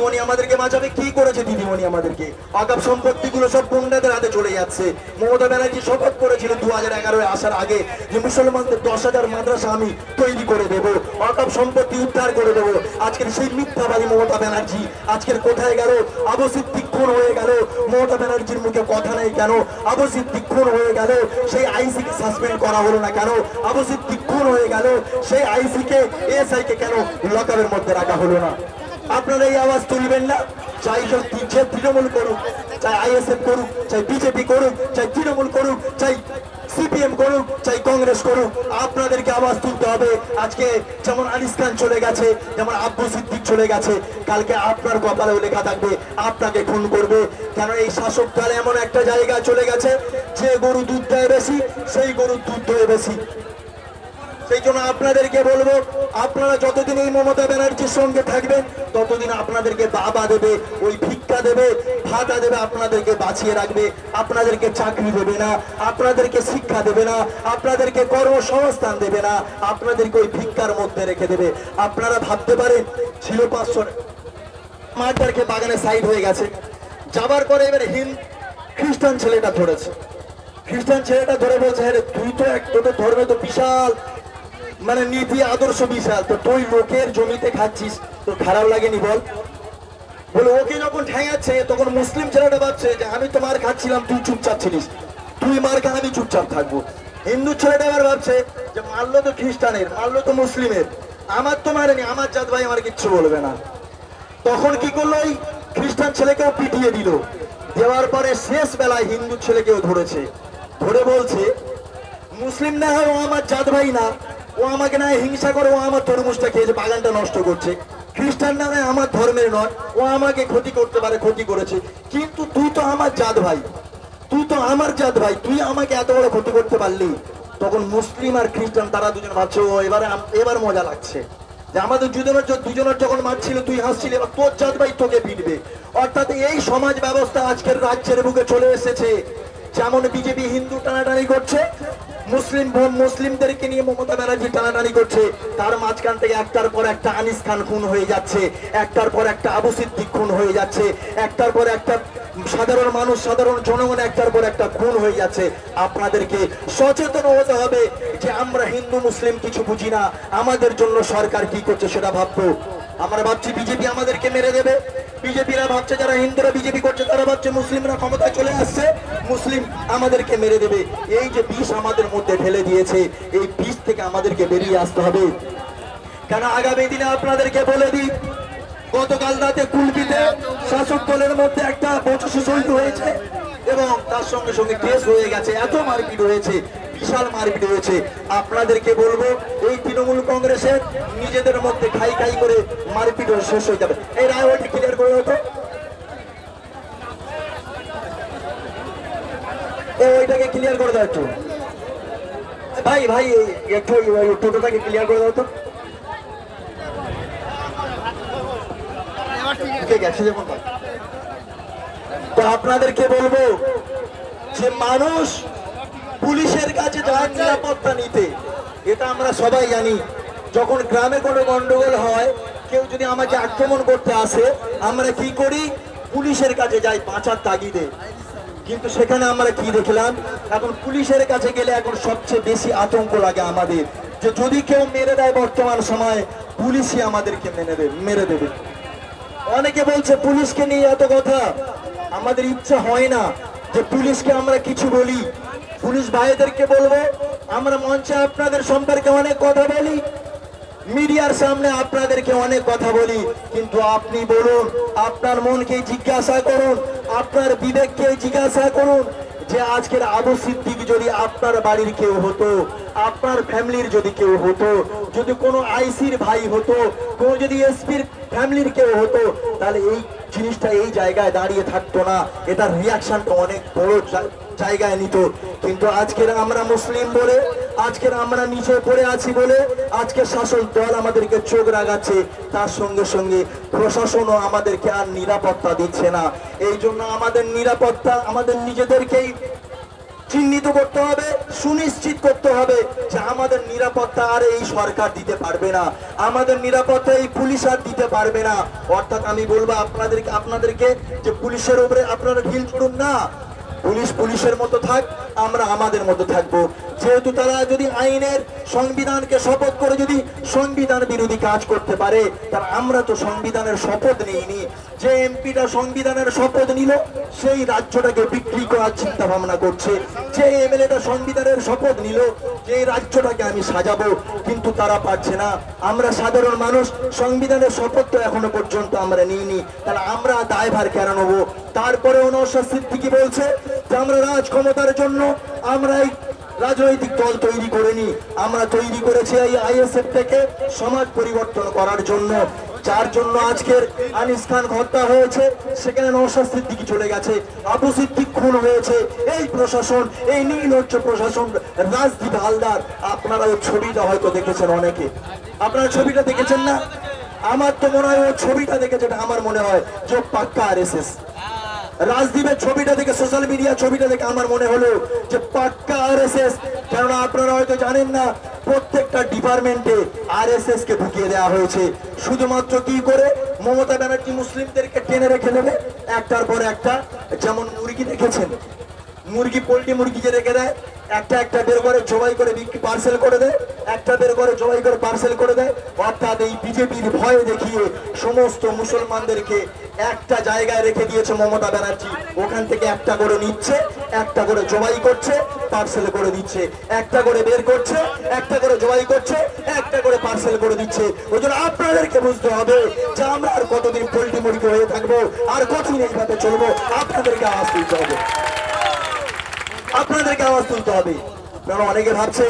দিদিমণি আমাদেরকে বাঁচাবে কি করেছে দিদিমণি আমাদেরকে? অকাপ সম্পত্তিগুলো সব গুন্ডাদের হাতে চলে যাচ্ছে। মমতা ব্যানার্জি শপথ করেছিল দু হাজার এগারোয় আসার আগে যে মুসলমানদের দশ হাজার মাদ্রাসা আমি তৈরি করে দেব অকাপ সম্পত্তি উদ্ধার করে দেব। আজকের সেই মিথ্যাবাদী মমতা ব্যানার্জি, আজকের কোথায় গেল? আবু সিদ্দিক খুন হয়ে গেল। মমতা ব্যানার্জির মুখে কথা নেই কেন? আবু সিদ্দিক খুন হয়ে গেল। সেই আইসিকে সাসপেন্ড করা হলো না কেন? আবু সিদ্দিক খুন হয়ে গেল। সেই আইসিকে এসআই কে কেন লকারের মধ্যে রাখা হলো না? আপনারা এই আওয়াজ তুলবেন না। চাই যে তৃণমূল করুক, চাই আইএসএফ করুক, চাই বিজেপি করুক, চাই তৃণমূল করুক, চাই সিপিএম করুক, চাই কংগ্রেস করুক। আপনাদেরকে আওয়াজ তুলতে হবে। আজকে যেমন আনিস খান চলে গেছে, যেমন আব্বু সিদ্দিক চলে গেছে, কালকে আপনার কপালেও লেখা থাকবে, আপনাকে খুন করবে। কেন এই শাসককাল এমন একটা জায়গায় চলে গেছে, যে গরু দুধ দেয় বেশি, সেই গরুর দুধ দেয় বেশি। সেই জন্য আপনাদেরকে বলব, আপনারা যতদিন এই মমতা ব্যানার্জির সঙ্গে থাকবেন, ততদিন আপনাদেরকে বাবা দেবে, ওই ভিক্ষা দেবে, ভাতা দেবে, আপনাদেরকে বাঁচিয়ে রাখবে, আপনাদেরকে চাকরি দেবে না, আপনাদেরকে শিক্ষা দেবে না, আপনাদেরকে কর্মসংস্থান দেবে না, আপনাদেরকে ওই ভিক্ষার মধ্যে রেখে দেবে। আপনারা ভাবতে পারেন, ছিল পাঁচশো মাঠটারকে বাগানে সাইড হয়ে গেছে। যাবার পরে এবারে হিন্দ খ্রিস্টান ছেলেটা ধরেছে। খ্রিস্টান ছেলেটা ধরে বলছে হ্যাঁ তুই তো এক তোদের ধর্মে তো বিশাল মানে নীতি, আদর্শ বিশাল। তো তুই লোকের জমিতে খাচ্ছিস তো খারাপ লাগেনি বল। বলে ওকে যখন ঠেঙাচ্ছে, তখন মুসলিম ছেলেটা ভাবছে যে, আমি তো মার খাচ্ছিলাম, তুই চুপচাপ ছিলিস। তুই মার খা আমি চুপচাপ থাকব। হিন্দু ছেলেটা আবার ভাবছে যে, মারলো তো খ্রিস্টানের, মারলো তো মুসলিমের। আমার তো মারেনি, আমার জাত ভাই আমার কিচ্ছু বলবে না। তখন কি করল ওই খ্রিস্টান ছেলেকেও পিটিয়ে দিল। দেওয়ার পরে শেষ বেলায় হিন্দু ছেলেকেও ধরেছে। ধরে বলছে, মুসলিম না হয় ও আমার জাত ভাই না। ও আমাকে না হিংসা করে, ও আমার তরমুজটা খেয়েছে বাগানটা নষ্ট করছে। খ্রিস্টান না হয় আমার ধর্মের নয়, ও আমাকে ক্ষতি করতে পারে, ক্ষতি করেছে। কিন্তু তুই তো আমার জাত ভাই। তুই তো আমার জাত ভাই, তুই আমাকে এত বড় ক্ষতি করতে পারলি। তখন মুসলিম আর খ্রিস্টান তারা দুজন ভাবছে, ও এবারে এবার মজা লাগছে। যে আমাদের দুজনের দুজনের যখন মারছিল, তুই হাসছিলি, এবার তোর জাত ভাই তোকে পিটবে। অর্থাৎ এই সমাজ ব্যবস্থা আজকের রাজ্যের বুকে চলে এসেছে। যেমন বিজেপি হিন্দু টানাটানি করছে মুসলিম বোন মুসলিমদেরকে নিয়ে মমতা ব্যানার্জি টানাটানি করছে। তার মাঝখান থেকে একটার পর একটা আনিস খান খুন হয়ে যাচ্ছে। একটার পর একটা আবু সিদ্দিক খুন হয়ে যাচ্ছে। একটার পর একটা সাধারণ মানুষ, সাধারণ জনগণ, একটার পর একটা খুন হয়ে যাচ্ছে। আপনাদেরকে সচেতন হতে হবে যে আমরা হিন্দু, মুসলিম কিছু বুঝি না। আমাদের জন্য সরকার কি করছে সেটা ভাববো। আমরা ভাবছি বিজেপি আমাদেরকে মেরে দেবে। বিজেপিরা ভাবছে যারা হিন্দুরা বিজেপি করছে, তারা ভাবছে মুসলিমরা ক্ষমতায় চলে আসছে। মুসলিম আমাদেরকে মেরে দেবে। এই যে বিষ আমাদের মধ্যে ঢেলে দিয়েছে, এই বিষ থেকে আমাদেরকে বেরিয়ে আসতে হবে। কেন আগামী দিনে আপনাদেরকে বলে দিই, গতকাল রাতে কুলপিতে শাসক দলের মধ্যে একটা বচসা সহিত হয়েছে এবং তার সঙ্গে সঙ্গে কেস হয়ে গেছে, এত মারপিট হয়েছে, বিশাল মারপিট হয়েছে। আপনাদেরকে বলব, এই তৃণমূল কংগ্রেসের নিজেদের মধ্যে খাই খাই করে মারপিট শেষ হয়ে যাবে। এই রায় ওইটাকে ক্লিয়ার করে দাও একটু। ভাই ভাই একটু টোটোটাকে ক্লিয়ার করে দাও তো। তো আপনাদেরকে বলব যে মানুষ পুলিশের কাছে যায় নিরাপত্তা নিতে এটা আমরা সবাই জানি। যখন গ্রামে কোনো গন্ডগোল হয় কেউ যদি আমাকে আক্রমণ করতে আসে, আমরা কি করি? পুলিশের কাছে যাই বাঁচার তাগিদে। কিন্তু সেখানে আমরা কি দেখলাম? এখন পুলিশের কাছে গেলে এখন সবচেয়ে বেশি আতঙ্ক লাগে আমাদের। যে যদি কেউ মেরে দেয় বর্তমান সময়ে, পুলিশই আমাদেরকে মেনে দেবে, মেরে দেবে। অনেকে বলছে, পুলিশকে নিয়ে এত কথা। আমাদের ইচ্ছা হয় না যে পুলিশকে আমরা কিছু বলি। পুলিশ ভাইদেরকে বলব, আমরা মঞ্চে আপনাদের সম্পর্কে অনেক কথা বলি। মিডিয়ার সামনে আপনাদেরকে অনেক কথা বলি, কিন্তু আপনি বলুন, আপনার মনকে জিজ্ঞাসা করুন, আপনার বিবেককে জিজ্ঞাসা করুন যে আজকের আবু সিদ্দিক যদি আপনার বাড়ির কেউ হতো, আপনার ফ্যামিলির যদি কেউ হতো, যদি কোনো আইসির ভাই হতো, কোনো যদি এসপির ফ্যামিলির কেউ হতো, তাহলে এই জিনিসটা এই জায়গায় দাঁড়িয়ে থাকতো না। এটার রিয়াকশনটা অনেক বড় জায়গায় নিত। কিন্তু আজকের আমরা মুসলিম বলে আজকের আমরা নিচে পড়ে আছি বলে আজকে শাসক দল আমাদেরকে চোখ রাগাচ্ছে। তার সঙ্গে সঙ্গে প্রশাসনও আমাদেরকে আর নিরাপত্তা দিচ্ছে না। এই জন্য আমাদের নিরাপত্তা, আমাদের নিজেদেরকেই চিহ্নিত করতে হবে, সুনিশ্চিত করতে হবে যে আমাদের নিরাপত্তা আর এই সরকার দিতে পারবে না। আমাদের নিরাপত্তা এই পুলিশ আর দিতে পারবে না। অর্থাৎ আমি বলব আপনাদেরকে আপনাদেরকে যে পুলিশের উপরে আপনারা ঢিল ছুড়ুন না, পুলিশ পুলিশের মতো থাক আমরা আমাদের মতো থাকব। যেহেতু তারা যদি আইনের সংবিধানকে শপথ করে যদি সংবিধান বিরোধী কাজ করতে পারে তার আমরা তো সংবিধানের শপথ নিইনি। যে এমপিটা সংবিধানের শপথ নিল, সেই রাজ্যটাকে বিক্রি করার চিন্তা ভাবনা করছে। যে এমএলএটা সংবিধানের শপথ নিল যে রাজ্যটাকে আমি সাজাবো, কিন্তু তারা পারছে না। আমরা সাধারণ মানুষ, সংবিধানের শপথ তো এখনও পর্যন্ত আমরা নিইনি। তাহলে আমরা দায়ভার কেন নেব? তারপরে নৌশাদ সিদ্দিকি বলছে যে, আমরা রাজ ক্ষমতার জন্য আমরা এই রাজনৈতিক দল তৈরি করিনি আমরা তৈরি করেছি এই আইএসএফ থেকে সমাজ পরিবর্তন করার জন্য। যার জন্য আজকের আনিস খান হত্যা হয়েছে, সেখানে নৌশাদ সিদ্দিকি চলে গেছে, আবু সিদ্দিক খুন হয়েছে। এই প্রশাসন, এই নীলহচ্ছ প্রশাসন, রাজদীপ হালদার আপনারা ওই ছবিটা হয়তো দেখেছেন অনেকে। আপনারা ছবিটা দেখেছেন না? আমার তো মনে হয় ওই ছবিটা দেখে যেটা আমার মনে হয়, যে পাক্কা আর এস রাজদীপের ছবিটা থেকে সোশ্যাল মিডিয়া ছবিটা থেকে আমার মনে হলো যে পাক্কা আর এস এস কেননা আপনারা হয়তো জানেন না, প্রত্যেকটা ডিপার্টমেন্টে আর এস এস কে ঢুকিয়ে দেওয়া হয়েছে। শুধুমাত্র কি করে? মমতা ব্যানার্জি মুসলিমদেরকে টেনে রেখে দেবে। একটার পর একটা, যেমন মুরগি দেখেছেন, মুরগি, পোল্ট্রি মুরগি যে রেখে দেয় একটা একটা বের করে জবাই করে বিক্রি পার্সেল করে দেয়, একটা বের করে জবাই করে পার্সেল করে দেয়। অর্থাৎ এই বিজেপির ভয় দেখিয়ে সমস্ত মুসলমানদেরকে একটা জায়গায় রেখে দিয়েছে মমতা ব্যানার্জি। ওখান থেকে একটা করে নিচ্ছে, একটা করে জবাই করছে পার্সেল করে দিচ্ছে। একটা করে বের করছে, একটা করে জবাই করছে, একটা করে পার্সেল করে দিচ্ছে। ওই জন্য আপনাদেরকে বুঝতে হবে যে আমরা আর কতদিন পোল্ট্রি মুরগি হয়ে থাকব, আর কতদিন এইভাবে চলবো, আপনাদেরকে আওয়াজ তুলতে হবে। আপনাদেরকে আওয়াজ তুলতে হবে। কারণ অনেকে ভাবছে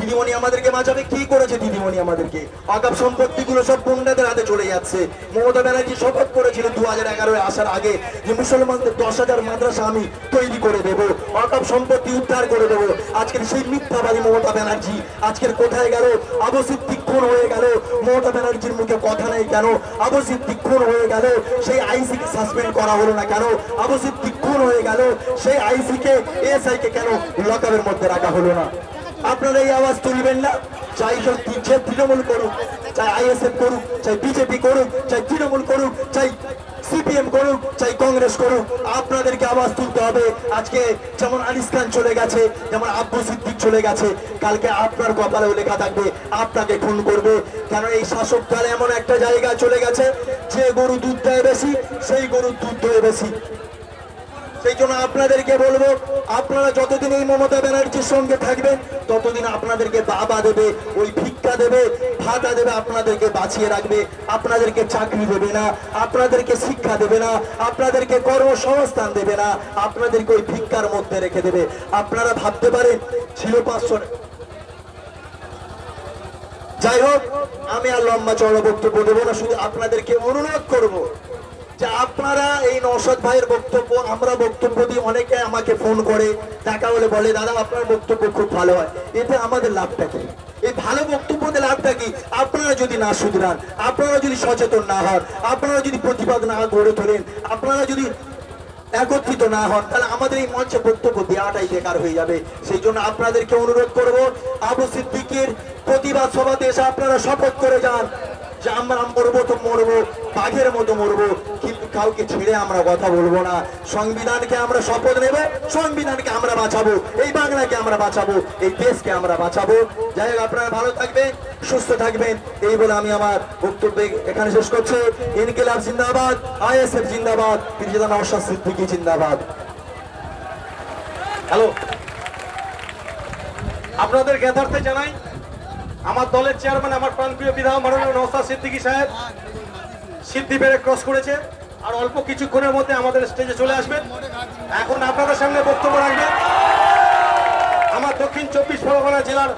দিদিমণি আমাদেরকে বাঁচাবে, কি করেছে দিদিমণি আমাদেরকে? অকাপ সম্পত্তিগুলো সব গুন্ডাদের হাতে চলে যাচ্ছে। মমতা ব্যানার্জি শপথ করেছিল দু হাজার এগারোয় আসার আগে যে মুসলমানদের দশ হাজার মাদ্রাসা আমি তৈরি করে দেব অকাপ সম্পত্তি উদ্ধার করে দেবো। আজকের সেই মিথ্যাবাদী মমতা ব্যানার্জি, আজকের কোথায় গেল? আবু সিদ্দিক খুন হয়ে গেল। মমতা ব্যানার্জির মুখে কথা নেই কেন? আবু সিদ্দিক খুন হয়ে গেল। সেই আইসিকে সাসপেন্ড করা হলো না কেন? আবু সিদ্দিক খুন হয়ে গেল। সেই আইসিকে এসআই কে কেন লকআপের মধ্যে রাখা হলো না? আপনারা এই আওয়াজ তুলবেন না। চাই যে তৃণমূল করুক, চাই আইএসএফ করুক, চাই বিজেপি করুক, চাই তৃণমূল করুক, চাই সিপিএম করুক, চাই কংগ্রেস করুক। আপনাদেরকে আওয়াজ তুলতে হবে। আজকে যেমন আনিস খান চলে গেছে, যেমন আব্বু সিদ্দিক চলে গেছে, কালকে আপনার কপালেও লেখা থাকবে, আপনাকে খুন করবে। কেন এই শাসক দল এমন একটা জায়গা চলে গেছে, যে গরু দুধ দেয় বেশি, সেই গরুর দুধ দেয় বেশি। সেই জন্য আপনাদেরকে বলব, আপনারা যতদিন এই মমতা ব্যানার্জির সঙ্গে থাকবেন, ততদিন আপনাদেরকে বাবা দেবে, ওই ভিক্ষা দেবে, ভাতা দেবে, আপনাদেরকে বাঁচিয়ে রাখবে, আপনাদেরকে চাকরি দেবে না, আপনাদেরকে শিক্ষা দেবে না, আপনাদেরকে কর্মসংস্থান দেবে না, আপনাদেরকে ওই ভিক্ষার মধ্যে রেখে দেবে। আপনারা ভাবতে পারেন, ছিল পাঁচশো যাই হোক, আমি আর লম্বা চড়া বক্তব্য দেবো না, শুধু আপনাদেরকে অনুরোধ করব যে আপনারা এই নৌসদ ভাইয়ের বক্তব্য, আমরা বক্তব্য দিই অনেকে আমাকে ফোন করে, দেখা হলে বলে, দাদা, আপনার বক্তব্য খুব ভালো হয়। এতে আমাদের লাভটা কি? এই ভালো বক্তব্যতে লাভটা কি? আপনারা যদি না শুধরান, আপনারা যদি সচেতন না হন, আপনারা যদি প্রতিবাদ না গড়ে তোলেন, আপনারা যদি একত্রিত না হন, তাহলে আমাদের এই মঞ্চে বক্তব্য দেওয়াটাই বেকার হয়ে যাবে। সেই জন্য আপনাদেরকে অনুরোধ করব, আবু সিদ্দিকের প্রতিবাদ সভাতে এসে আপনারা শপথ করে যান। যে আমরা মরবো তো মরবো, বাঘের মতো মরবো, কিন্তু কাউকে ছেড়ে আমরা কথা বলব না। সংবিধানকে আমরা শপথ নেব, সংবিধানকে আমরা বাঁচাবো, এই বাংলাকে আমরা বাঁচাবো, এই দেশকে আমরা বাঁচাবো। যাই হোক, আপনারা ভালো থাকবেন, সুস্থ থাকবেন, এই বলে আমি আমার বক্তব্য এখানে শেষ করছি। ইনকিলাব জিন্দাবাদ, আইএসএফ জিন্দাবাদ পিরিজাদা নওশাদ সিদ্দিকী জিন্দাবাদ। হ্যালো। আপনাদের জ্ঞাতার্থে জানাই আমার দলের চেয়ারম্যান আমার প্রাণপ্রিয় বিধায়ক মাননীয় নওসাদ সিদ্দিকী সাহেব সিদ্ধি পেরে ক্রস করেছে। আর অল্প কিছুক্ষণের মধ্যে আমাদের স্টেজে চলে আসবেন এখন আপনাদের সামনে বক্তব্য রাখবেন আমার দক্ষিণ চব্বিশ পরগনা জেলার